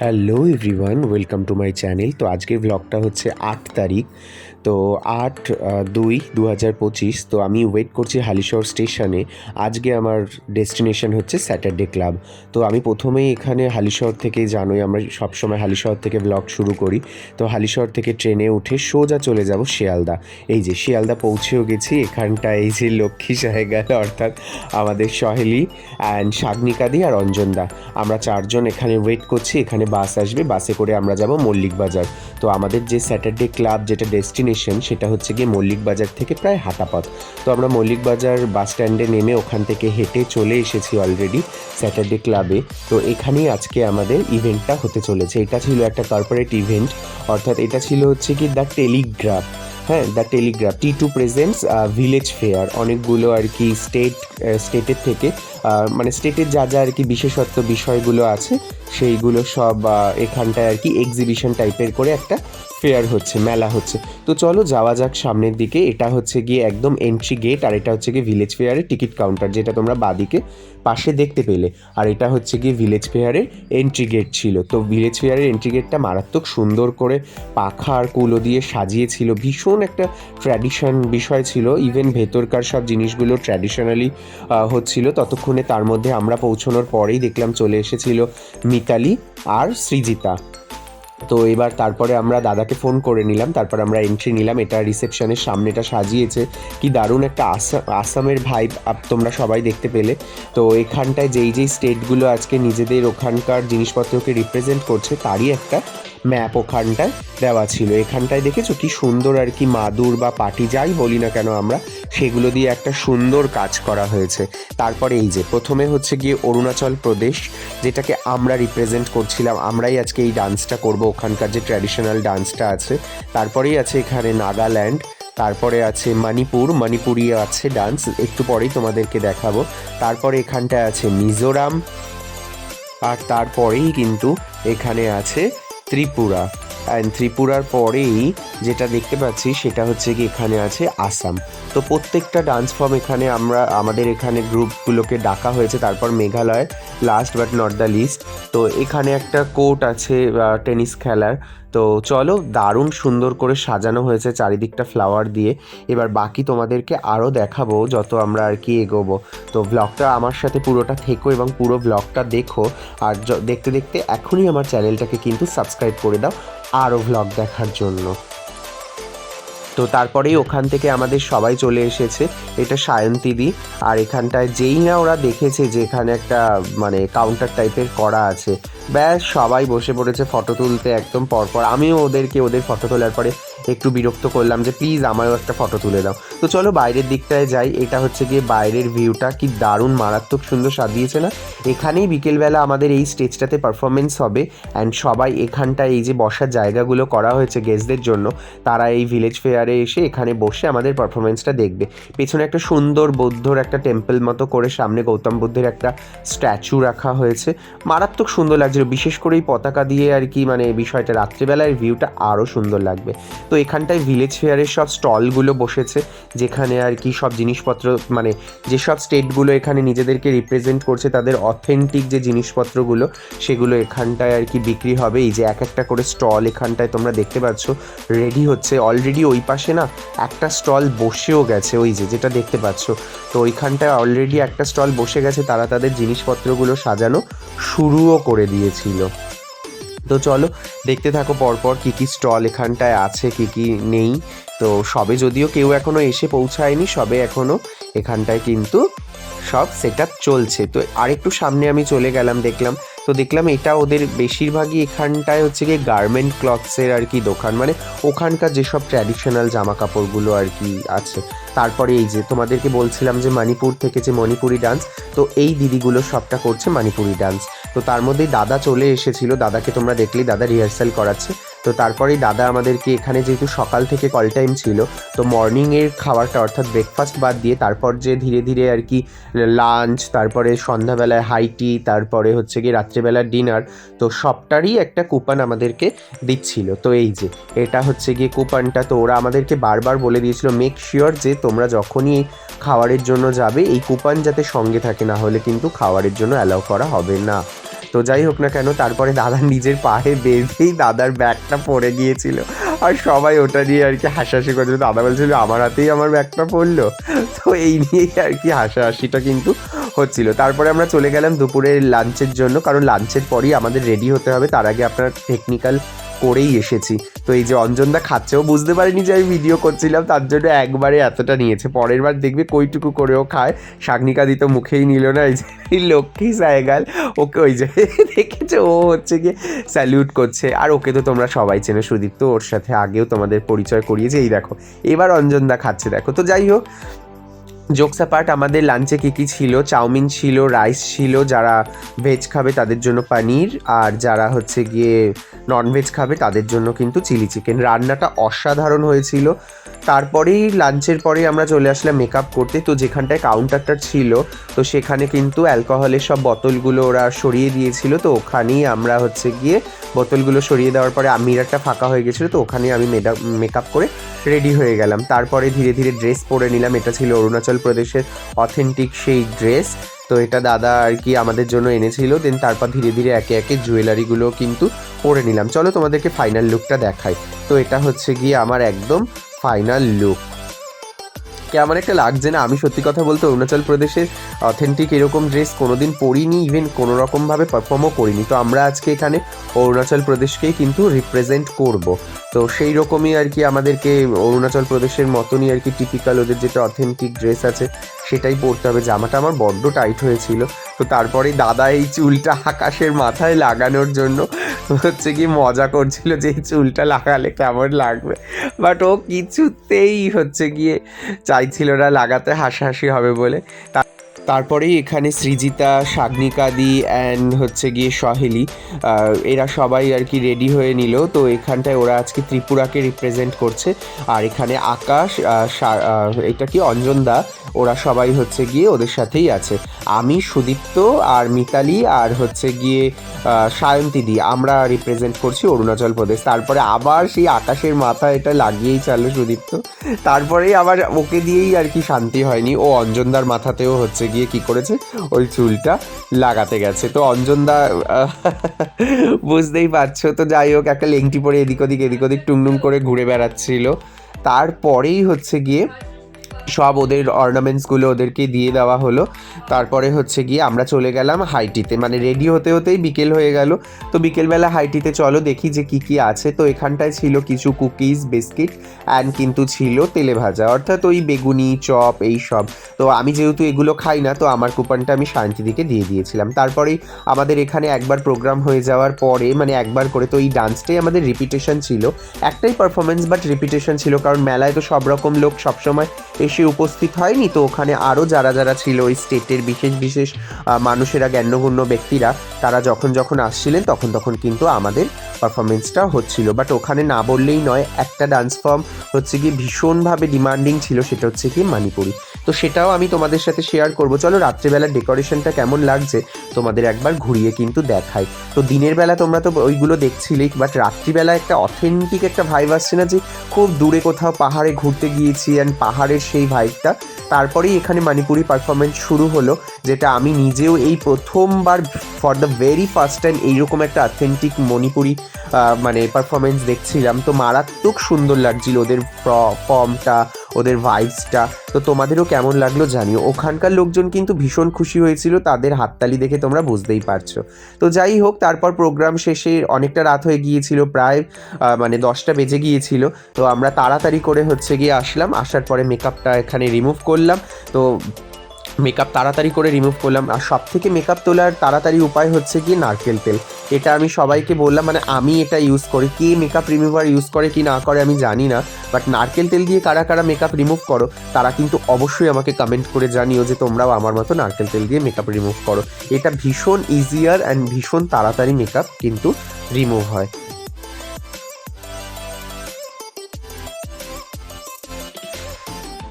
Hello everyone, welcome to my channel. তো আজকের ব্লগটা হচ্ছে আট তারিখ। তো আট দুই দু হাজার পঁচিশ, তো আমি ওয়েট করছি হালিশহর স্টেশনে। আজকে আমার ডেস্টিনেশন হচ্ছে স্যাটারডে ক্লাব তো আমি প্রথমেই এখানে হালিশহর থেকে জানোই, আমরা সবসময় হালিশহর থেকে ব্লগ শুরু করি। তো হালিশহর থেকে ট্রেনে উঠে সোজা চলে যাব শিয়ালদা। এই যে শিয়ালদা পৌঁছেও গেছি এখানটা এই যে লক্ষ্মী সাহেগাল, অর্থাৎ আমাদের সহেলি অ্যান্ড শাগনিকাদি আর অঞ্জনদা। আমরা চারজন এখানে ওয়েট করছি, এখানে বাস আসবে, বাসে করে আমরা যাব মল্লিক বাজার। তো আমাদের যে স্যাটারডে ক্লাব যেটা ডেস্টিনেশন সেটা হচ্ছে গিয়ে মল্লিক বাজার থেকে প্রায় হাঁটা পথ তো আমরা মল্লিক বাজার বাস স্ট্যান্ডে নেমে ওখান থেকে হেঁটে চলে এসেছি অলরেডি স্যাটারডে ক্লাবে তো এখানেই আজকে আমাদের ইভেন্টটা হতে চলেছে। এটা ছিল একটা কর্পোরেট ইভেন্ট অর্থাৎ এটা ছিল হচ্ছে কি দ্য টেলিগ্রাফ হ্যাঁ the Telegraph T two presents village fair অনেকগুলো আর কি স্টেট স্টেটের থেকে মানে স্টেটের যা যা আর কি বিশেষত্ব বিষয়গুলো আছে, সেইগুলো সব এখানটায় আর কি এক্সিবিশন টাইপের করে একটা ফেয়ার হচ্ছে, মেলা হচ্ছে। তো চলো যাওয়া যাক সামনের দিকে। এটা হচ্ছে গিয়ে একদম এন্ট্রি গেট আর এটা হচ্ছে গিয়ে ভিলেজ ফেয়ারের টিকিট কাউন্টার যেটা তোমরা বাদিকে পাশে দেখতে পেলে। আর এটা হচ্ছে গিয়ে ভিলেজ ফেয়ারের এন্ট্রি গেট ছিল। তো ভিলেজ ফেয়ারের এন্ট্রি গেটটা মারাত্মক সুন্দর করে পাখা আর কুলো দিয়ে সাজিয়েছিল। ভীষণ একটা ট্র্যাডিশন বিষয় ছিল। ইভেন ভেতরকার সব জিনিসগুলো ট্র্যাডিশনালি হচ্ছিল। ততক্ষণে তার মধ্যে আমরা পৌঁছানোর পরেই দেখলাম চলে এসেছিল মিতালি আর সৃজিতা। তো এবার তারপরে আমরা দাদাকে ফোন করে নিলাম, তারপর আমরা এন্ট্রি নিলাম। এটা রিসেপশনের সামনেটা সাজিয়েছে। কি দারুণ একটা আসাম, আসামের ভাইব তোমরা সবাই দেখতে পেলে। তো এখানটায় যেই যেই স্টেটগুলো আজকে নিজেদের ওখানকার জিনিসপত্রকে রিপ্রেজেন্ট করছে, তারই একটা ম্যাপ ওখানটায় দেওয়া ছিল। এখানটায় দেখেছ কি সুন্দর আর কি মাদুর বা পাটি যাই বলি না কেন আমরা, সেগুলো দিয়ে একটা সুন্দর কাজ করা হয়েছে। তারপরে এই যে, প্রথমে হচ্ছে গিয়ে অরুণাচল প্রদেশ, যেটাকে আমরা রিপ্রেজেন্ট করছিলাম। আমরাই আজকে এই ডান্সটা করব, ওখানকার যে ট্র্যাডিশনাল ডান্সটা আছে। তারপরেই আছে এখানে নাগাল্যান্ড, তারপরে আছে মণিপুর, মণিপুরি আছে ডান্স একটু পরেই তোমাদেরকে দেখাবো। তারপরে এখানটায় আছে মিজোরাম, আর তারপরেই কিন্তু এখানে আছে ত্রিপুরা। অ্যান্ড ত্রিপুরার পরেই যেটা দেখতে পাচ্ছি সেটা হচ্ছে কি এখানে আছে আসাম। তো প্রত্যেকটা ডান্স ফর্ম এখানে আমরা, আমাদের এখানে গ্রুপগুলোকে ডাকা হয়েছে, তারপর Meghalaya last but not the least তো এখানে একটা কোর্ট আছে টেনিস খেলার। তো চলো দারুণ সুন্দর করে সাজানো হয়েছে চারিদিকটা ফ্লাওয়ার দিয়ে। এবার বাকি তোমাদেরকে আরও দেখাবো যত আমরা আর কি এগোবো। তো ব্লগটা আমার সাথে পুরোটা থেকো এবং পুরো ব্লগটা দেখো। আর দেখতে দেখতে এখনই আমার চ্যানেলটাকে কিন্তু সাবস্ক্রাইব করে দাও। আরও ব্লগ দেখার জন্য। তো তারপরেই ওখান থেকে আমাদের সবাই চলে এসেছে। এটা সায়ন্তীদি আর এখানটায় যেই না ওরা দেখেছে যে এখানে একটা মানে কাউন্টার টাইপের করা আছে। ব্যাস, সবাই বসে পড়েছে ফটো তুলতে একদম পরপর। আমিও ওদেরকে, ওদের ফটো তোলার পরে একটু বিরক্ত করলাম যে প্লিজ আমারও একটা ফটো তুলে দাও। তো চলো বাইরের দিকটায় যাই, এটা হচ্ছে গিয়ে বাইরের ভিউটা কি দারুণ, মারাত্মক সুন্দর সাজিয়েছে না? এখানেই বিকেলবেলা আমাদের এই স্টেজটাতে পারফরমেন্স হবে অ্যান্ড সবাই এখানটায় এই যে বসার জায়গাগুলো করা হয়েছে গেস্টদের জন্য, তারা এই ভিলেজ ফেয়ারে এসে এখানে বসে আমাদের পারফরমেন্সটা দেখবে। পেছনে একটা সুন্দর বৌদ্ধর একটা টেম্পল মতো করে সামনে গৌতম বুদ্ধের একটা স্ট্যাচু রাখা হয়েছে। মারাত্মক সুন্দর লাগছিল, বিশেষ করে এই পতাকা দিয়ে আর কি মানে বিষয়টা, রাত্রিবেলার ভিউটা আরও সুন্দর লাগবে। তো এখানটায় ভিলেজ ফেয়ারের সব স্টলগুলো বসেছে, যেখানে আর কি সব জিনিসপত্র মানে যেসব স্টেটগুলো এখানে নিজেদেরকে রিপ্রেজেন্ট করছে, তাদের অথেন্টিক যে জিনিসপত্রগুলো সেগুলো এখানটায় আর কি বিক্রি হবে। এই যে এক একটা করে স্টল এখানটায় তোমরা দেখতে পাচ্ছ রেডি হচ্ছে। অলরেডি ওই পাশে না একটা স্টল বসেও গেছে, ওই যে যেটা দেখতে পাচ্ছ। তো ওইখানটায় অলরেডি একটা স্টল বসে গেছে, তারা তাদের জিনিসপত্রগুলো সাজানো শুরুও করে দিয়েছিল। তো চলো দেখতে থাকো পরপর কী কী স্টল এখানটায় আছে, কী কী নেই। তো সবে যদিও কেউ এখনও এসে পৌঁছায়নি, সবে এখনও এখানটায় কিন্তু সব সেট চলছে। তো আরেকটু সামনে আমি চলে গেলাম, দেখলাম। তো দেখলাম এটা ওদের বেশিরভাগই এখানটায় হচ্ছে গিয়ে গার্মেন্ট ক্লথসের আর কি দোকান। মানে ওখানকার যেসব ট্র্যাডিশনাল জামা কাপড়গুলো আর কি আছে। তারপরে এই যে তোমাদেরকে বলছিলাম যে মণিপুর থেকে যে মণিপুরি ডান্স তো এই দিদিগুলো সবটা করছে মণিপুরি ডান্স তো তার মধ্যেই দাদা চলে এসেছিল। দাদাকে তোমরা দেখলেই দাদা রিহার্সাল করাচ্ছে। তো তারপরেই দাদা আমাদেরকে এখানে যেহেতু সকাল থেকে কল টাইম ছিল, তো মর্নিংয়ের খাবারটা অর্থাৎ ব্রেকফাস্ট বাদ দিয়ে তারপর যে ধীরে ধীরে আর কি লাঞ্চ তারপরে সন্ধ্যাবেলায় হাই টি তারপরে হচ্ছে কি রাত্রেবেলার ডিনার তো সবটারই একটা কুপন আমাদেরকে দিচ্ছিল। তো এই যে, এটা হচ্ছে গিয়ে কুপনটা তো ওরা আমাদেরকে বারবার বলে দিয়েছিল মেক শিওর যে তোমরা যখনই খাবারের জন্য যাবে, এই কুপন যাতে সঙ্গে থাকে, না হলে কিন্তু খাবারের জন্য অ্যালাউ করা হবে না। তো যাই হোক না কেন, তারপরে দাদা নিজের পায়ে বেঁধেই দাদার ব্যাগটা পড়ে গিয়েছিল। আর সবাই ওটা নিয়ে আর কি হাসাহাসি করছিল। দাদা বলছিল, আমার হাতেই আমার ব্যাগটা পড়ল। তো এই নিয়েই আর কি হাসাহাসিটা কিন্তু হচ্ছিল। তারপরে আমরা চলে গেলাম দুপুরের লাঞ্চের জন্য, কারণ লাঞ্চের পরই আমাদের রেডি হতে হবে। তার আগে আপনার টেকনিক্যাল করেই এসেছি। তো এই যে অঞ্জনদা খাচ্ছেও বুঝতে পারিনি যে আমি ভিডিও করছিলাম, তার জন্য একবারে এতটা নিয়েছে। পরের বার দেখবে কইটুকু করেও খায়। শাগনিকা দিত মুখেই নিল না, এই যে লক্ষ্মী সায়গাল, ওকে ওই যে দেখেছে, ও হচ্ছে গিয়ে স্যালিউট করছে। আর ওকে তো তোমরা সবাই চেনো সুদীপ্ত, ওর সাথে আগেও তোমাদের পরিচয় করিয়েছে। এই দেখো, এবার অঞ্জনদা খাচ্ছে, দেখো। তো যাই হোক জোকসা অ্যাপার্ট আমাদের লাঞ্চে কী কী ছিল? চাউমিন ছিল রাইস ছিল, যারা ভেজ খাবে তাদের জন্য পানির, আর যারা হচ্ছে গিয়ে ননভেজ খাবে তাদের জন্য কিন্তু চিলি চিকেন রান্নাটা অসাধারণ হয়েছিল। তারপরেই লাঞ্চের পরেই আমরা চলে আসলাম মেকআপ করতে। তো যেখানটায় কাউন্টারটা ছিল, তো সেখানে কিন্তু অ্যালকোহলের সব বোতলগুলো ওরা সরিয়ে দিয়েছিল। তো ওখানেই আমরা হচ্ছে গিয়ে বোতলগুলো সরিয়ে দেওয়ার পরে মিরারটা ফাঁকা হয়ে গেছিল, তো ওখানেই আমি মেকআপ করে রেডি হয়ে গেলাম। তারপরে ধীরে ধীরে ড্রেস পরে নিলাম। এটা ছিল অরুণাচল প্রদেশের অথেন্টিক সেই ড্রেস তো এটা দাদা আর কি আমাদের জন্য এনেছিল। দেন তারপর ধীরে ধীরে একে একে জুয়েলারিগুলো কিন্তু পরে নিলাম। চলো তোমাদেরকে ফাইনাল লুকটা দেখাই। তো এটা হচ্ছে গিয়ে আমার একদম ফাইনাল লুক। কেমন একটা লাগছে না? আমি সত্যি কথা বলতে অরুণাচল প্রদেশের অথেন্টিক এরকম ড্রেস কোনোদিন পরিনি ইভেন কোনো রকমভাবে পারফর্মও করিনি। তো আমরা আজকে এখানে অরুণাচল প্রদেশকেই কিন্তু রিপ্রেজেন্ট করব। তো সেই রকমই আর কি আমাদেরকে অরুণাচল প্রদেশের মতনই আর কি টিপিক্যাল ওদের যেটা অথেন্টিক ড্রেস আছে, সেটাই পরতে হবে। জামাটা আমার বড্ড টাইট হয়েছিল। তো তারপরে দাদা এই চুলটা আকাশের মাথায় লাগানোর জন্য হচ্ছে কি মজা করছিল যে এই চুলটা লাগালে কেমন লাগবে। বাট ও কিছুতেই হচ্ছে গিয়ে চাইছিল না লাগাতে, হাসাহাসি হবে বলে। তারপরেই এখানে সৃজিতা শাগনিকাদি অ্যান্ড হচ্ছে গিয়ে সহেলি এরা সবাই আর কি রেডি হয়ে নিল। তো এখানটায় ওরা আজকে ত্রিপুরাকে রিপ্রেজেন্ট করছে। আর এখানে আকাশ এটা কি অঞ্জনদা ওরা সবাই হচ্ছে গিয়ে ওদের সাথেই আছে। আমি, সুদীপ্ত আর মিতালি আর হচ্ছে গিয়ে সায়ন্তীদি আমরা রিপ্রেজেন্ট করছি অরুণাচল প্রদেশ। তারপরে আবার সেই আকাশের মাথা এটা লাগিয়েই চালো সুদীপ্ত। তারপরেই আবার ওকে দিয়েই আর কি শান্তি হয়নি। ও অঞ্জনদার মাথাতেও হচ্ছে গিয়ে কি করেছে? ওই চুলটা লাগাতে গেছে। তো অঞ্জনদা বুঝতেই পারছ। তো যাই হোক, একটা লেংটি পরে এদিক ওদিক এদিক ওদিক টুমটুম করে ঘুরে বেড়াচ্ছিল। তারপরেই হচ্ছে গিয়ে সব ওদের অর্নামেন্টসগুলো ওদেরকে দিয়ে দেওয়া হলো। তারপরে হচ্ছে গিয়ে আমরা চলে গেলাম হাইটিতে। মানে রেডি হতে হতেই বিকেল হয়ে গেল। তো বিকেলবেলা হাইটিতে চলো দেখি যে কি কি আছে। তো এখানটায় ছিল কিছু কুকিজ বিস্কিট অ্যান্ড কিন্তু ছিল তেলে ভাজা। অর্থাৎ ওই বেগুনি, চপ এই সব। তো আমি যেহেতু এগুলো খাই না, তো আমার কুপনটা আমি শান্তিদিকে দিয়ে দিয়েছিলাম। তারপরেই আমাদের এখানে একবার প্রোগ্রাম হয়ে যাওয়ার পরে মানে একবার করে তো এই ডান্সটাই আমাদের রিপিটেশন ছিল। একটাই পারফরমেন্স বাট রিপিটেশন ছিল। কারণ মেলায় তো সব রকম লোক সবসময় এসে উপস্থিত হয়নি তো ওখানে আরও যারা যারা ছিল ওই স্টেটের বিশেষ বিশেষ মানুষেরা, জ্ঞানগণ্য ব্যক্তিরা, তারা যখন যখন আসছিলেন তখন তখন কিন্তু আমাদের পারফরমেন্সটা হচ্ছিল। বাট ওখানে না বললেই নয়, একটা ডান্স ফর্ম হচ্ছে কি ভীষণভাবে ডিমান্ডিং ছিল, সেটা হচ্ছে কি মানিপুরি তো সেটাও আমি তোমাদের সাথে শেয়ার করব। চলো, রাত্রেবেলার ডেকোরেশনটা কেমন লাগছে তোমাদের একবার ঘুরিয়ে কিন্তু দেখাই। তো দিনের বেলা তোমরা তো ওইগুলো দেখছিলেই বাট রাত্রিবেলা একটা অথেন্টিক একটা ভাইব আসছে না যে, খুব দূরে কোথাও পাহাড়ে ঘুরতে গিয়েছি অ্যান্ড পাহাড়ের সেই ভাইবটা তারপরেই এখানে মানিপুরি পারফরমেন্স শুরু হলো, যেটা আমি নিজেও এই প্রথমবার for the very first time এইরকম একটা অথেন্টিক মণিপুরি মানে পারফরমেন্স দেখছিলাম। তো মারাত্মক সুন্দর লাগছিল ওদের ফর্মটা ওদের ভাইবসটা তো তোমাদেরও কেমন লাগল জানিও। ওখানকার লোকজন কিন্তু ভীষণ খুশি হয়েছিল, তাদের হাততালি দেখে তোমরা বুঝতেই পারছ। তো যাই হোক, তারপর প্রোগ্রাম শেষে অনেকটা রাত হয়ে গিয়েছিল, প্রায় মানে দশটা বেজে গিয়েছিল। তো আমরা তাড়াতাড়ি করে হচ্ছে গিয়ে আসলাম। আসার পরে মেকআপটা এখানে রিমুভ করলাম। তো মেকআপ তাড়াতাড়ি করে রিমুভ করলাম। আর সব থেকে মেকআপ তোলার তাড়াতাড়ি উপায় হচ্ছে গিয়ে নারকেল তেল। এটা আমি সবাইকে বললাম মানে আমি এটা ইউজ করি। কে মেকআপ রিমুভার ইউজ করে, কি না করে আমি জানি না। বাট নারকেল তেল দিয়ে কারা কারা মেকআপ রিমুভ করো, তারা কিন্তু অবশ্যই আমাকে কমেন্ট করে জানিও যে তোমরাও আমার মতো নারকেল তেল দিয়ে মেকআপ রিমুভ করো। এটা ভীষণ ইজিয়ার অ্যান্ড ভীষণ তাড়াতাড়ি মেকআপ কিন্তু রিমুভ হয়।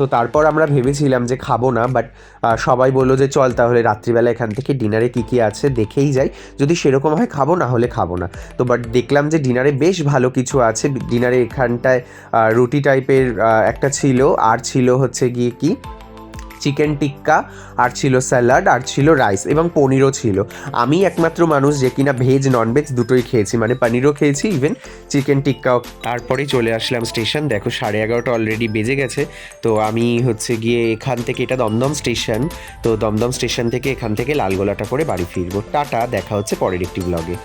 তো তারপর আমরা ভেবেছিলাম যে খাব না বাট সবাই বলল যে চল তাহলে রাত্রিবেলা এখান থেকে ডিনারে কী কী আছে দেখেই যাই। যদি সেরকম হয় খাব, না হলে খাব না। তো বাট দেখলাম যে ডিনারে বেশ ভালো কিছু আছে। ডিনারে এখানটায় রুটি টাইপের একটা ছিল। আর ছিল হচ্ছে গিয়ে কি? চিকেন টিক্কা, আর ছিল স্যালাড, আর ছিল রাইস, এবং পনিরও ছিল। আমি একমাত্র মানুষ যে কিনা ভেজ, ননভেজ দুটোই খেয়েছি মানে পনিরও খেয়েছি ইভেন চিকেন টিক্কাও। তারপরেই চলে আসলাম স্টেশন, দেখো সাড়ে এগারোটা অলরেডি বেজে গেছে, তো আমি হচ্ছে গিয়ে এখান থেকে, এটা দমদম স্টেশন, তো দমদম স্টেশন থেকে এখান থেকে লালগোলাটা করে বাড়ি ফিরবো। টাটা, দেখা হচ্ছে পরের একটি ব্লগে